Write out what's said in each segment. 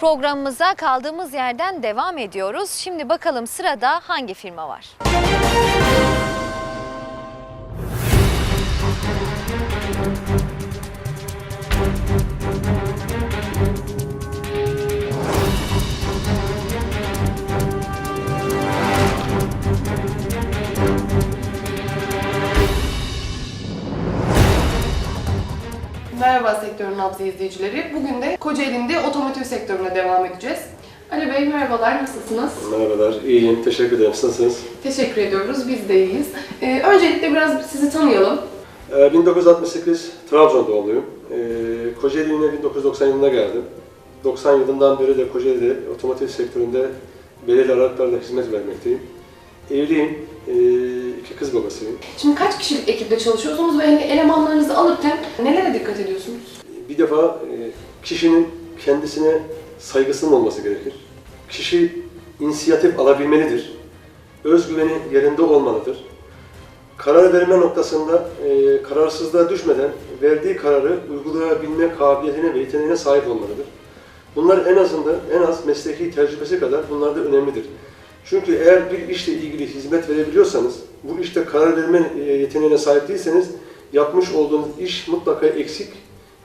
Programımıza kaldığımız yerden devam ediyoruz. Şimdi bakalım sırada hangi firma var? Merhaba sektörün nabzı izleyicileri. Bugün de Kocaeli'nde otomotiv sektörüne devam edeceğiz. Ali Bey merhabalar, nasılsınız? Merhabalar, iyiyim. Teşekkür ederim. Nasılsınız? Teşekkür ediyoruz, biz de iyiyiz. Ee, öncelikle biraz sizi tanıyalım. Ee, 1968 Trabzon doğumluyum. Ee, Kocaeli'ne 1990 yılında geldim. 90 yılından beri de Kocaeli'de otomotiv sektöründe belirli aralıklarla hizmet vermekteyim. Evliyim, ee, iki kız babasıyım. Şimdi kaç kişilik ekiple çalışıyorsunuz ve hani elemanlarınızı alırken nelere dikkat ediyorsunuz? Bir defa e, kişinin kendisine saygısının olması gerekir. Kişi inisiyatif alabilmelidir. Özgüveni yerinde olmalıdır. Karar verme noktasında e, kararsızlığa düşmeden verdiği kararı uygulayabilme kabiliyetine ve yeteneğine sahip olmalıdır. Bunlar en azından en az mesleki tecrübesi kadar bunlar da önemlidir. Çünkü eğer bir işle ilgili hizmet verebiliyorsanız, bu işte karar verme e, yeteneğine sahip değilseniz yapmış olduğunuz iş mutlaka eksik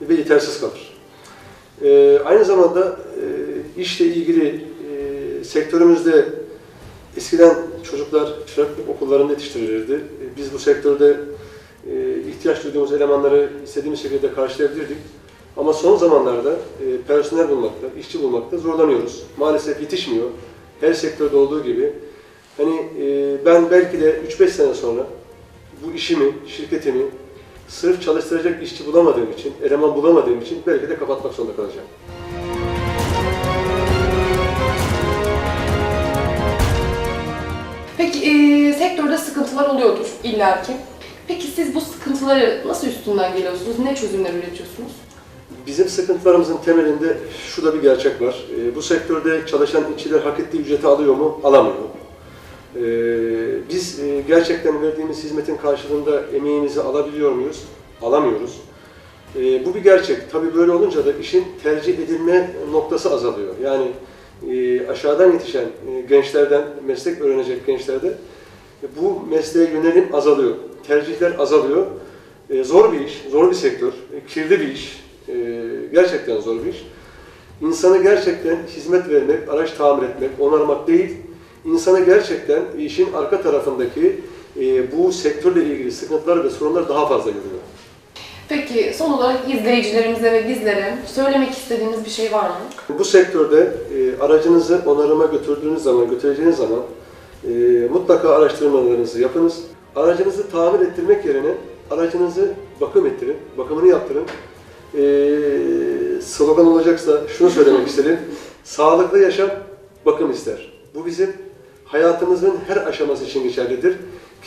ve yetersiz kalır. Ee, aynı zamanda e, işle ilgili e, sektörümüzde eskiden çocuklar çıraklık okullarında yetiştirilirdi. E, Biz bu sektörde e, ihtiyaç duyduğumuz elemanları istediğimiz şekilde karşılayabilirdik. Ama son zamanlarda e, personel bulmakta, işçi bulmakta zorlanıyoruz. Maalesef yetişmiyor. Her sektörde olduğu gibi. Hani e, ben belki de 3-5 sene sonra bu işimi, şirketimi sırf çalıştıracak işçi bulamadığım için, eleman bulamadığım için belki de kapatmak zorunda kalacağım. Peki e, sektörde sıkıntılar oluyordur illaki. Peki siz bu sıkıntıları nasıl üstünden geliyorsunuz? Ne çözümler üretiyorsunuz? Bizim sıkıntılarımızın temelinde şu da bir gerçek var. Ee, bu sektörde çalışan işçiler hak ettiği ücreti alıyor mu? Alamıyor. Ee, biz e, gerçekten verdiğimiz hizmetin karşılığında emeğimizi alabiliyor muyuz? Alamıyoruz. Ee, bu bir gerçek. Tabii böyle olunca da işin tercih edilme noktası azalıyor. Yani e, aşağıdan yetişen e, gençlerden, meslek öğrenecek gençlerde e, bu mesleğe yönelim azalıyor. Tercihler azalıyor. E, zor bir iş, zor bir sektör, e, kirli bir iş. E, gerçekten zor bir iş. İnsana gerçekten hizmet vermek, araç tamir etmek, onarmak değil, insana gerçekten işin arka tarafındaki e, bu sektörle ilgili sıkıntılar ve sorunlar daha fazla görüyor. Peki son olarak izleyicilerimize ve bizlere söylemek istediğiniz bir şey var mı? Bu sektörde e, aracınızı onarıma götürdüğünüz zaman, götüreceğiniz zaman e, mutlaka araştırmalarınızı yapınız. Aracınızı tamir ettirmek yerine aracınızı bakım ettirin, bakımını yaptırın. E, slogan olacaksa şunu söylemek isterim. Sağlıklı yaşam bakım ister. Bu bizim hayatımızın her aşaması için geçerlidir.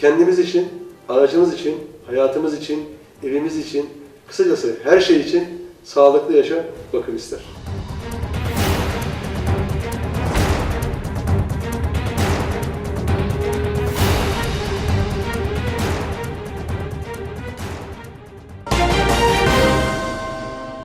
Kendimiz için, aracımız için, hayatımız için, evimiz için, kısacası her şey için sağlıklı yaşam bakım ister.